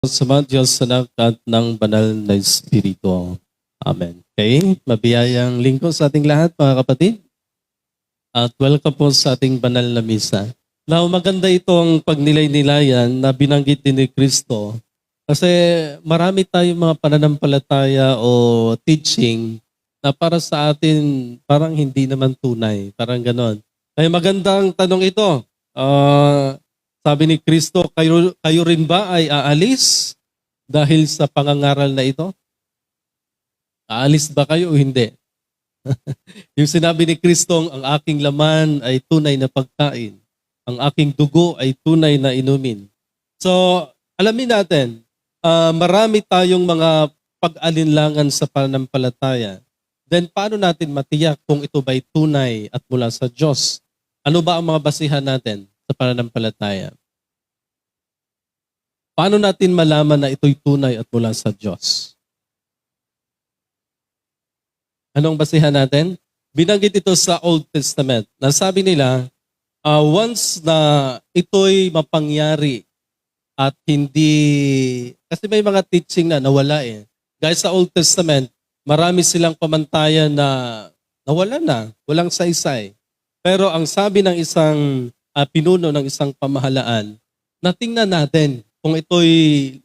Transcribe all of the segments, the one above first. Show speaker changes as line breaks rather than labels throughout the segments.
sa mga Diyos sa nakat ng banal na Espiritu. Amen. Okay, mabiyayang lingkod sa ating lahat mga kapatid. At welcome po sa ating banal na misa. Now, maganda itong pagnilay-nilayan na binanggit din ni Kristo kasi marami tayong mga pananampalataya o teaching na para sa atin parang hindi naman tunay. Parang ganon. Kaya magandang tanong ito. Ah, sabi ni Kristo, kayo, kayo rin ba ay aalis dahil sa pangangaral na ito? Aalis ba kayo o hindi? yung sinabi ni Kristo, ang aking laman ay tunay na pagkain. Ang aking dugo ay tunay na inumin. So, alamin natin, ah, marami tayong mga pag-alinlangan sa pananampalataya. Then, paano natin matiyak kung ito ba'y tunay at mula sa Diyos? Ano ba ang mga basihan natin sa pananampalataya? Paano natin malaman na ito'y tunay at mula sa Diyos? Anong basihan natin? Binanggit ito sa Old Testament. Nasabi nila, ah, once na ito'y mapangyari at hindi, kasi may mga teaching na nawala eh. Guys, sa Old Testament, marami silang pamantayan na nawala na, walang saysay. Pero ang sabi ng isang ah, pinuno ng isang pamahalaan, natingnan natin kung ito'y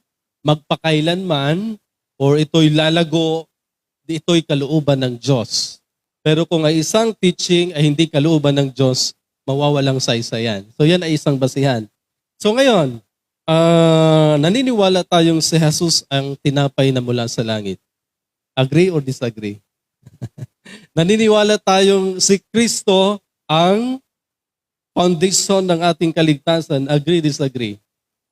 magpakailanman or ito'y lalago, ito'y kalooban ng Diyos. Pero kung ay isang teaching ay hindi kalooban ng Diyos, mawawalang saysayan. So yan ay isang basihan. So ngayon, ah, naniniwala tayong si Jesus ang tinapay na mula sa langit. Agree or disagree? naniniwala tayong si Kristo ang foundation ng ating kaligtasan. Agree, disagree?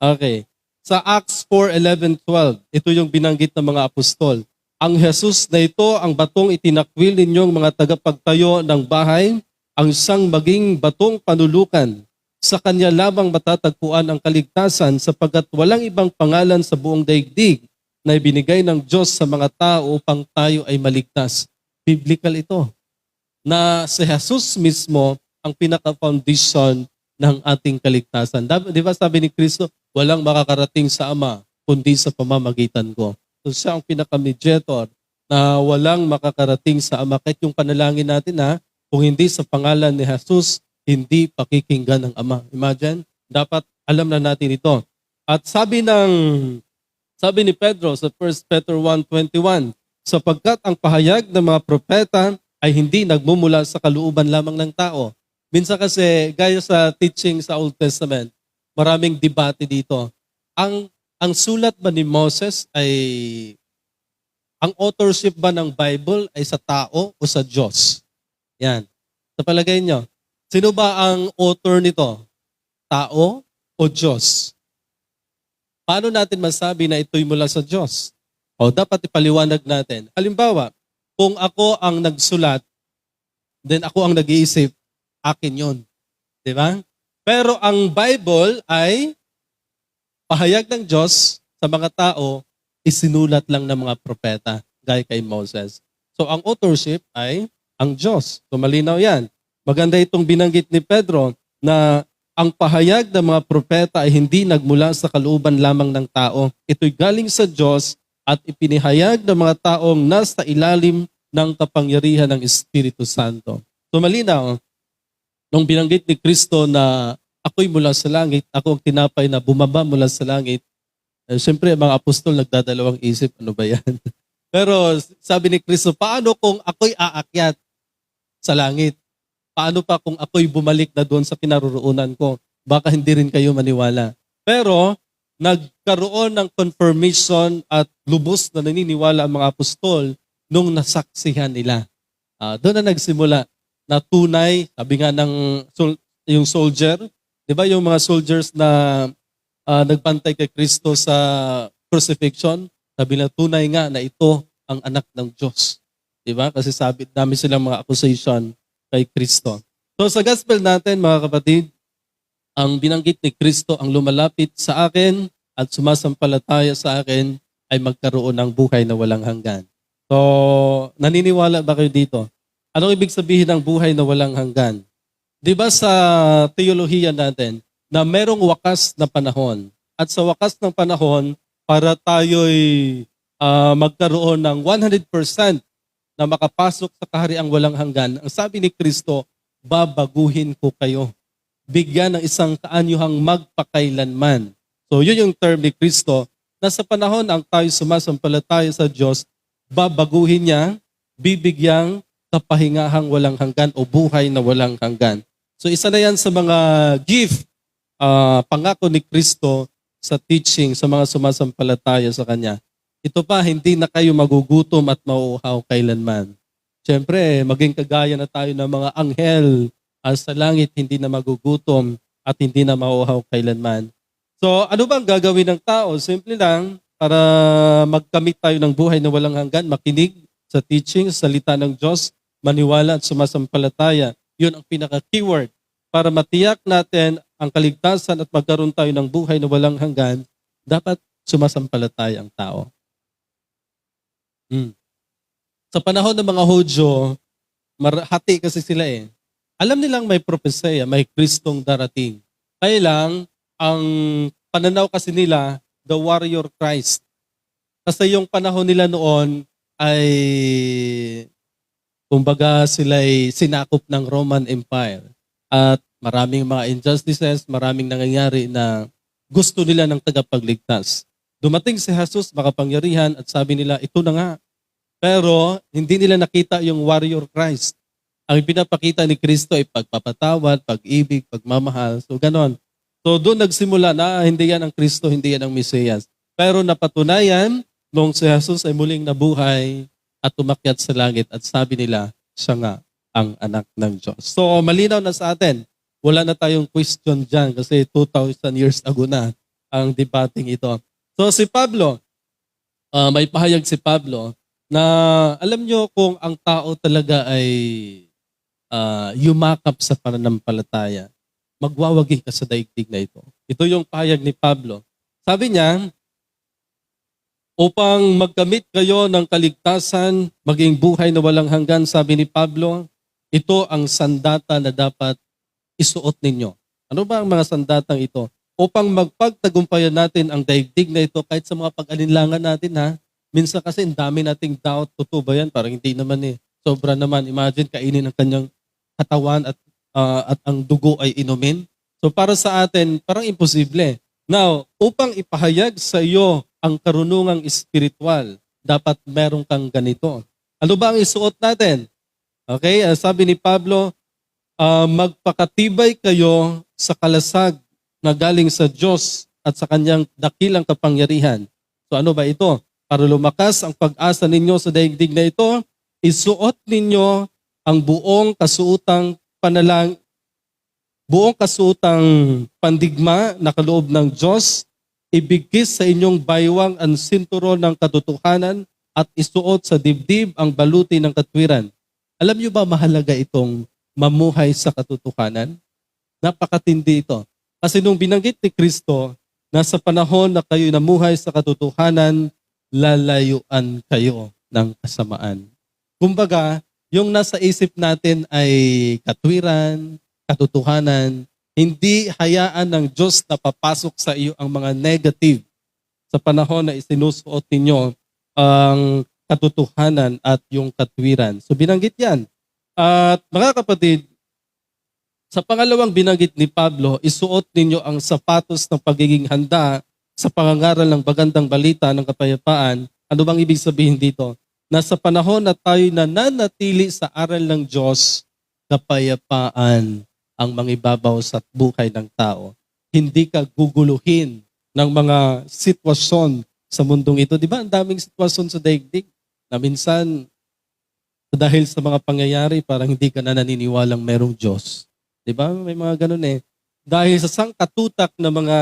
Okay. Sa Acts 4, 11, 12, ito yung binanggit ng mga apostol. Ang Jesus na ito, ang batong itinakwil ninyong mga tagapagtayo ng bahay, ang siyang maging batong panulukan. Sa kanya lamang matatagpuan ang kaligtasan sapagkat walang ibang pangalan sa buong daigdig na ibinigay ng Diyos sa mga tao upang tayo ay maligtas. Biblical ito. Na si Jesus mismo ang pinaka-foundation ng ating kaligtasan. Di ba sabi ni Kristo, walang makakarating sa Ama kundi sa pamamagitan ko. So siya ang pinaka-mediator na walang makakarating sa Ama. Kahit yung panalangin natin ha, kung hindi sa pangalan ni Jesus, hindi pakikinggan ng Ama. Imagine, dapat alam na natin ito. At sabi ng sabi ni Pedro sa 1 Peter 1.21, sapagkat ang pahayag ng mga propeta ay hindi nagmumula sa kalooban lamang ng tao. Minsan kasi, gaya sa teaching sa Old Testament, maraming debate dito. Ang ang sulat ba ni Moses ay ang authorship ba ng Bible ay sa tao o sa Diyos? Yan. Sa palagay nyo, sino ba ang author nito? Tao o Diyos? Paano natin masabi na ito'y mula sa Diyos? O dapat ipaliwanag natin. Halimbawa, kung ako ang nagsulat, then ako ang nag-iisip, akin yon, Di ba? Pero ang Bible ay pahayag ng Diyos sa mga tao, isinulat lang ng mga propeta, gaya kay Moses. So ang authorship ay ang Diyos. So malinaw yan. Maganda itong binanggit ni Pedro na ang pahayag ng mga propeta ay hindi nagmula sa kalooban lamang ng tao. Ito'y galing sa Diyos at ipinihayag ng mga taong nasa ilalim ng kapangyarihan ng Espiritu Santo. So malinaw, nung binanggit ni Kristo na ako'y mula sa langit, ako ang tinapay na bumaba mula sa langit, eh, Siyempre, mga apostol nagdadalawang isip, ano ba yan? Pero sabi ni Kristo, paano kung ako'y aakyat sa langit? Paano pa kung ako'y bumalik na doon sa kinaroroonan ko? Baka hindi rin kayo maniwala. Pero, nagkaroon ng confirmation at lubos na naniniwala ang mga apostol nung nasaksihan nila. Ah, doon na nagsimula na tunay, sabi nga ng yung soldier, di ba yung mga soldiers na ah, nagbantay kay Kristo sa crucifixion, sabi na tunay nga na ito ang anak ng Diyos. Di ba? Kasi sabi, dami silang mga accusation kay Kristo. So sa gospel natin, mga kapatid, ang binanggit ni Kristo ang lumalapit sa akin at sumasampalataya sa akin ay magkaroon ng buhay na walang hanggan. So, naniniwala ba kayo dito? Anong ibig sabihin ng buhay na walang hanggan? Di ba sa teolohiya natin, na merong wakas na panahon. At sa wakas ng panahon, para tayo'y ah, magkaroon ng 100% na makapasok sa kahariang walang hanggan. Ang sabi ni Kristo, babaguhin ko kayo. Bigyan ng isang kaanyuhang magpakailanman. So yun yung term ni Kristo na sa panahon ang tayo sumasampalataya sa Diyos, babaguhin niya, bibigyang kapahingahang walang hanggan o buhay na walang hanggan. So isa na yan sa mga gift, ah, pangako ni Kristo sa teaching sa mga sumasampalataya sa Kanya. Ito pa, hindi na kayo magugutom at mauuhaw kailanman. Siyempre, maging kagaya na tayo ng mga anghel ah, sa langit, hindi na magugutom at hindi na mauuhaw kailanman. So, ano bang gagawin ng tao? Simple lang, para magkamit tayo ng buhay na walang hanggan, makinig sa teaching, sa salita ng Diyos, maniwala at sumasampalataya. Yun ang pinaka-keyword para matiyak natin ang kaligtasan at magkaroon tayo ng buhay na walang hanggan, dapat sumasampalataya ang tao. Hmm. Sa panahon ng mga Hodyo, mar- hati kasi sila eh. Alam nilang may propesya, may Kristong darating. Kaya lang, ang pananaw kasi nila, the warrior Christ. Kasi yung panahon nila noon ay, kumbaga sila ay sinakop ng Roman Empire. At maraming mga injustices, maraming nangyayari na gusto nila ng tagapagligtas. Dumating si Jesus, makapangyarihan, at sabi nila, ito na nga. Pero hindi nila nakita yung warrior Christ. Ang pinapakita ni Kristo ay pagpapatawad, pag-ibig, pagmamahal. So ganon. So doon nagsimula na hindi yan ang Kristo, hindi yan ang Mesiyas. Pero napatunayan nung si Jesus ay muling nabuhay at umakyat sa langit at sabi nila, siya nga ang anak ng Diyos. So malinaw na sa atin, wala na tayong question dyan kasi 2,000 years ago na ang debating ito. So si Pablo, ah, may pahayag si Pablo na alam nyo kung ang tao talaga ay ah, yumakap sa pananampalataya, magwawagi ka sa daigdig na ito. Ito yung pahayag ni Pablo. Sabi niya, upang magkamit kayo ng kaligtasan, maging buhay na walang hanggan, sabi ni Pablo, ito ang sandata na dapat isuot ninyo. Ano ba ang mga sandatang ito? Upang magpagtagumpayan natin ang daigdig na ito kahit sa mga pag-alinlangan natin ha. Minsan kasi ang dami nating doubt, totoo ba yan? Parang hindi naman eh. Sobra naman. Imagine kainin ang kanyang katawan at ah, at ang dugo ay inumin. So para sa atin, parang imposible. Now, upang ipahayag sa iyo ang karunungang espiritual, dapat meron kang ganito. Ano ba ang isuot natin? Okay, sabi ni Pablo, ah, magpakatibay kayo sa kalasag na galing sa Diyos at sa kanyang dakilang kapangyarihan. So ano ba ito? Para lumakas ang pag-asa ninyo sa daigdig na ito, isuot ninyo ang buong kasuutang panalang buong kasuutang pandigma na kaloob ng Diyos, ibigkis sa inyong baywang ang sinturon ng katotohanan at isuot sa dibdib ang baluti ng katwiran. Alam niyo ba mahalaga itong mamuhay sa katotohanan? Napakatindi ito. Kasi nung binanggit ni Kristo na sa panahon na kayo namuhay sa katotohanan, lalayuan kayo ng kasamaan. Kumbaga, yung nasa isip natin ay katwiran, katotohanan, hindi hayaan ng Diyos na papasok sa iyo ang mga negative sa panahon na isinusuot ninyo ang katotohanan at yung katwiran. So binanggit yan. At mga kapatid, sa pangalawang binanggit ni Pablo, isuot ninyo ang sapatos ng pagiging handa sa pangangaral ng bagandang balita ng kapayapaan. Ano bang ibig sabihin dito? Na sa panahon na tayo nananatili sa aral ng Diyos, kapayapaan ang mangibabaw sa buhay ng tao. Hindi ka guguluhin ng mga sitwasyon sa mundong ito. Di ba? Ang daming sitwasyon sa daigdig na minsan dahil sa mga pangyayari, parang hindi ka na naniniwalang merong Diyos. Di ba? May mga ganun eh. Dahil sa sangkatutak na mga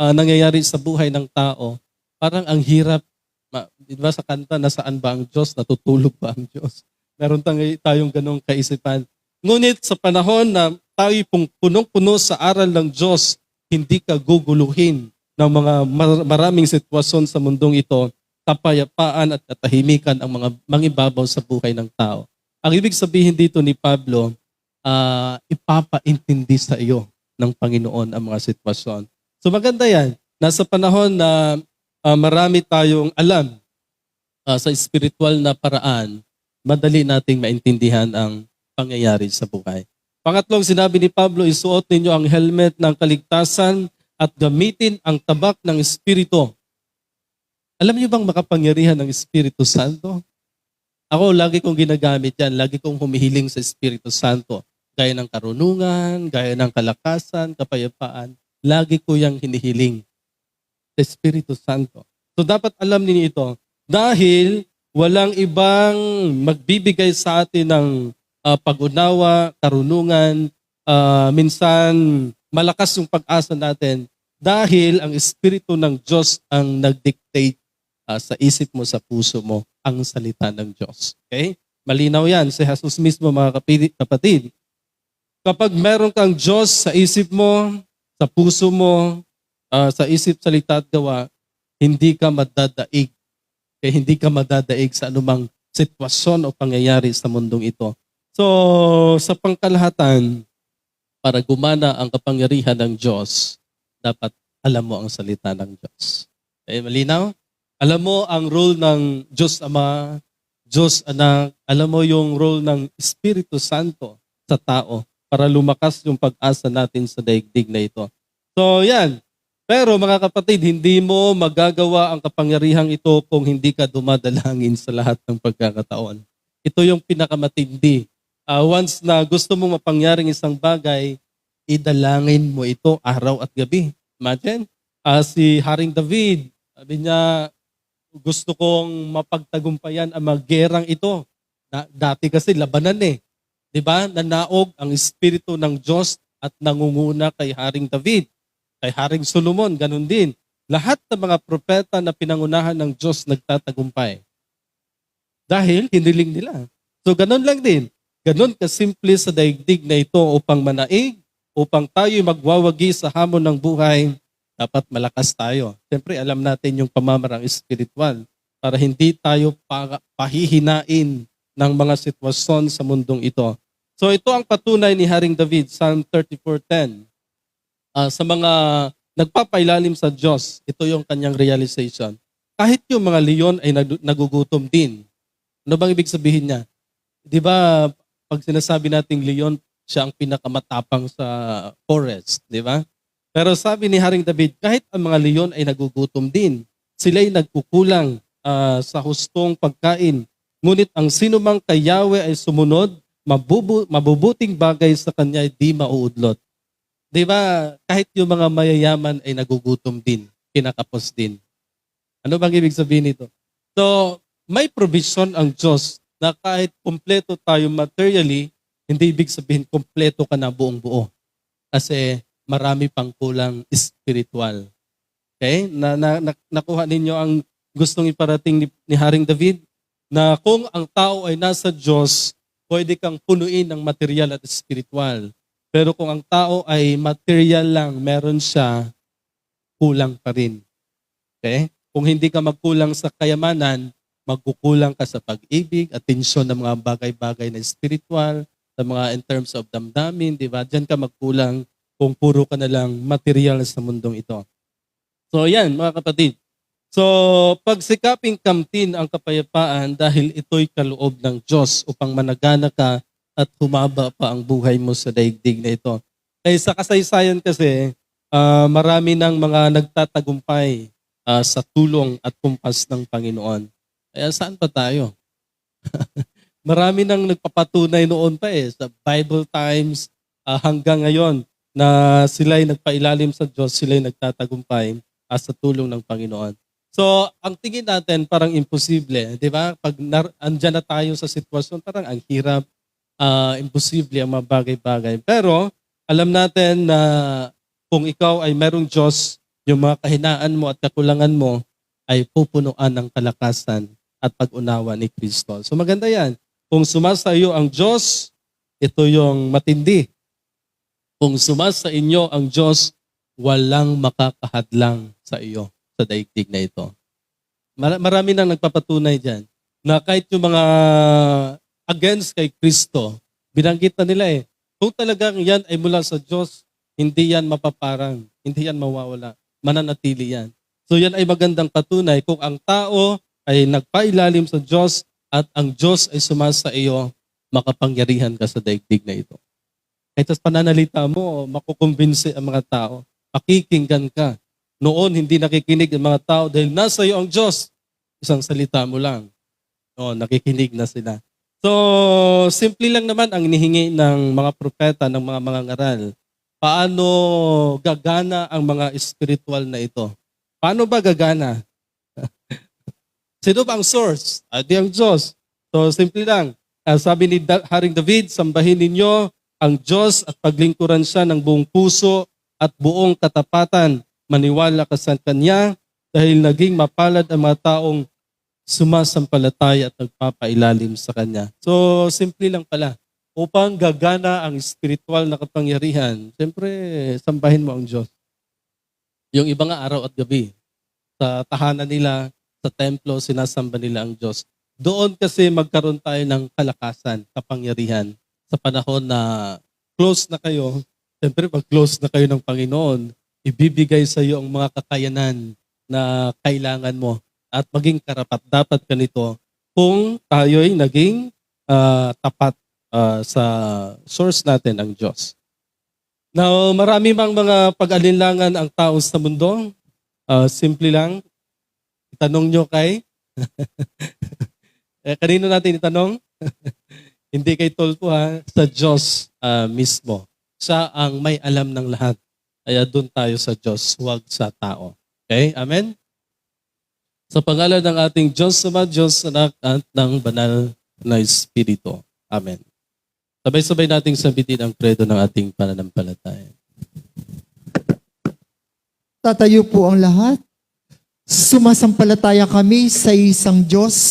ah, nangyayari sa buhay ng tao, parang ang hirap. Ma, di ba sa kanta, nasaan ba ang Diyos? Natutulog ba ang Diyos? Meron tayong ganong kaisipan. Ngunit sa panahon na tayo pong punong-puno sa aral ng Diyos, hindi ka guguluhin ng mga mar- maraming sitwasyon sa mundong ito, kapayapaan at katahimikan ang mga mangibabaw sa buhay ng tao. Ang ibig sabihin dito ni Pablo, ah, ipapaintindi sa iyo ng Panginoon ang mga sitwasyon. So maganda yan. Nasa panahon na ah, marami tayong alam ah, sa spiritual na paraan, madali nating maintindihan ang pangyayari sa buhay. Pangatlong sinabi ni Pablo, isuot ninyo ang helmet ng kaligtasan at gamitin ang tabak ng Espiritu. Alam niyo bang makapangyarihan ng Espiritu Santo? Ako, lagi kong ginagamit yan. Lagi kong humihiling sa Espiritu Santo. Gaya ng karunungan, gaya ng kalakasan, kapayapaan. Lagi ko yung hinihiling sa Espiritu Santo. So dapat alam ninyo ito. Dahil walang ibang magbibigay sa atin ng ah, pag-unawa, karunungan, ah, minsan malakas yung pag-asa natin dahil ang Espiritu ng Diyos ang nag-dictate ah, sa isip mo, sa puso mo, ang salita ng Diyos. Okay? Malinaw yan. Si Jesus mismo, mga kapatid. Kapag meron kang Diyos sa isip mo, sa puso mo, ah, sa isip, salita at gawa, hindi ka madadaig. Kaya hindi ka madadaig sa anumang sitwasyon o pangyayari sa mundong ito. So, sa pangkalahatan, para gumana ang kapangyarihan ng Diyos, dapat alam mo ang salita ng Diyos. Okay, malinaw? Alam mo ang role ng Diyos Ama, Diyos Anak, alam mo yung role ng Espiritu Santo sa tao para lumakas yung pag-asa natin sa daigdig na ito. So, yan. Pero mga kapatid, hindi mo magagawa ang kapangyarihang ito kung hindi ka dumadalangin sa lahat ng pagkakataon. Ito yung pinakamatindi. Ah, once na gusto mong mapangyaring isang bagay, idalangin mo ito araw at gabi. Imagine, ah, si Haring David, sabi niya, gusto kong mapagtagumpayan ang mga gerang ito. Na, dati kasi labanan eh. ba? Nanaog ang espiritu ng Diyos at nangunguna kay Haring David kay Haring Solomon, ganun din. Lahat ng mga propeta na pinangunahan ng Diyos nagtatagumpay. Dahil hiniling nila. So ganun lang din. Ganun kasimple sa daigdig na ito upang manaig, upang tayo magwawagi sa hamon ng buhay, dapat malakas tayo. Siyempre, alam natin yung pamamarang espiritual para hindi tayo pa- pahihinain ng mga sitwasyon sa mundong ito. So ito ang patunay ni Haring David, Psalm 34.10 ah, sa mga nagpapailalim sa Diyos, ito yung kanyang realization. Kahit yung mga leon ay nag- nagugutom din. Ano bang ibig sabihin niya? Di ba, pag sinasabi nating leon, siya ang pinakamatapang sa forest, di ba? Pero sabi ni Haring David, kahit ang mga leon ay nagugutom din, sila'y nagkukulang ah, sa hustong pagkain. Ngunit ang sinumang kay Yahweh ay sumunod, mabubu- mabubuting bagay sa kanya ay di mauudlot. Di ba, kahit yung mga mayayaman ay nagugutom din, kinakapos din. Ano bang ibig sabihin nito? So, may provision ang Diyos na kahit kumpleto tayo materially, hindi ibig sabihin kumpleto ka na buong buo. Kasi marami pang kulang spiritual. Okay? Na, na, na- nakuha ninyo ang gustong iparating ni, ni Haring David na kung ang tao ay nasa Diyos, pwede kang punuin ng material at spiritual. Pero kung ang tao ay material lang, meron siya, kulang pa rin. Okay? Kung hindi ka magkulang sa kayamanan, magkukulang ka sa pag-ibig, atensyon ng mga bagay-bagay na spiritual, sa mga in terms of damdamin, di ba? Diyan ka magkulang kung puro ka na lang material sa mundong ito. So yan, mga kapatid. So, pagsikaping kamtin ang kapayapaan dahil ito'y kaloob ng Diyos upang managana ka at humaba pa ang buhay mo sa daigdig na ito. Kaya sa kasaysayan kasi, ah, marami ng mga nagtatagumpay ah, sa tulong at kumpas ng Panginoon. Kaya saan pa tayo? marami nang nagpapatunay noon pa eh, sa Bible times ah, hanggang ngayon na sila'y nagpailalim sa Diyos, sila'y nagtatagumpay ah, sa tulong ng Panginoon. So, ang tingin natin parang imposible, di ba? Pag nar- andyan na tayo sa sitwasyon, parang ang hirap, ah, imposible ang mga bagay-bagay. Pero alam natin na kung ikaw ay merong Diyos, yung mga kahinaan mo at kakulangan mo ay pupunuan ng kalakasan at pag-unawa ni Kristo. So maganda yan. Kung sumasa iyo ang Diyos, ito yung matindi. Kung sumasa inyo ang Diyos, walang makakahadlang sa iyo sa daigdig na ito. Mar- marami nang nagpapatunay dyan na kahit yung mga against kay Kristo, binanggit na nila eh. Kung talagang yan ay mula sa Diyos, hindi yan mapaparang, hindi yan mawawala, mananatili yan. So yan ay magandang patunay kung ang tao ay nagpailalim sa Diyos at ang Diyos ay sumasa iyo, makapangyarihan ka sa daigdig na ito. Kahit sa pananalita mo, makukumbinsi ang mga tao. Pakikinggan ka. Noon, hindi nakikinig ang mga tao dahil nasa iyo ang Diyos. Isang salita mo lang. No, nakikinig na sila. So, simple lang naman ang inihingi ng mga propeta, ng mga mga ngaral. Paano gagana ang mga spiritual na ito? Paano ba gagana? Sino ba ang source? Adi ang Diyos. So, simple lang. Ah, sabi ni Da- Haring David, sambahin ninyo ang Diyos at paglingkuran siya ng buong puso at buong katapatan. Maniwala ka sa Kanya dahil naging mapalad ang mga taong sumasampalataya at nagpapailalim sa Kanya. So, simple lang pala. Upang gagana ang spiritual na kapangyarihan, siyempre, sambahin mo ang Diyos. Yung iba nga araw at gabi, sa tahanan nila, sa templo, sinasamba nila ang Diyos. Doon kasi magkaroon tayo ng kalakasan, kapangyarihan. Sa panahon na close na kayo, siyempre pag close na kayo ng Panginoon, ibibigay sa iyo ang mga kakayanan na kailangan mo at maging karapat dapat ka nito kung tayo'y naging ah, tapat ah, sa source natin ang Diyos. Now, marami mang mga pag-alinlangan ang tao sa mundo. Ah, simple lang, itanong nyo kay eh, kanino natin itanong? Hindi kay Tolpo ha, sa Diyos ah, mismo. Siya ang may alam ng lahat. Kaya doon tayo sa Diyos, huwag sa tao. Okay? Amen? Sa pangalan ng ating Diyos Ama, Diyos Anak at ng Banal na Espiritu. Amen. Sabay-sabay nating sabitin ang credo ng ating pananampalataya.
Tatayo po ang lahat. Sumasampalataya kami sa isang Diyos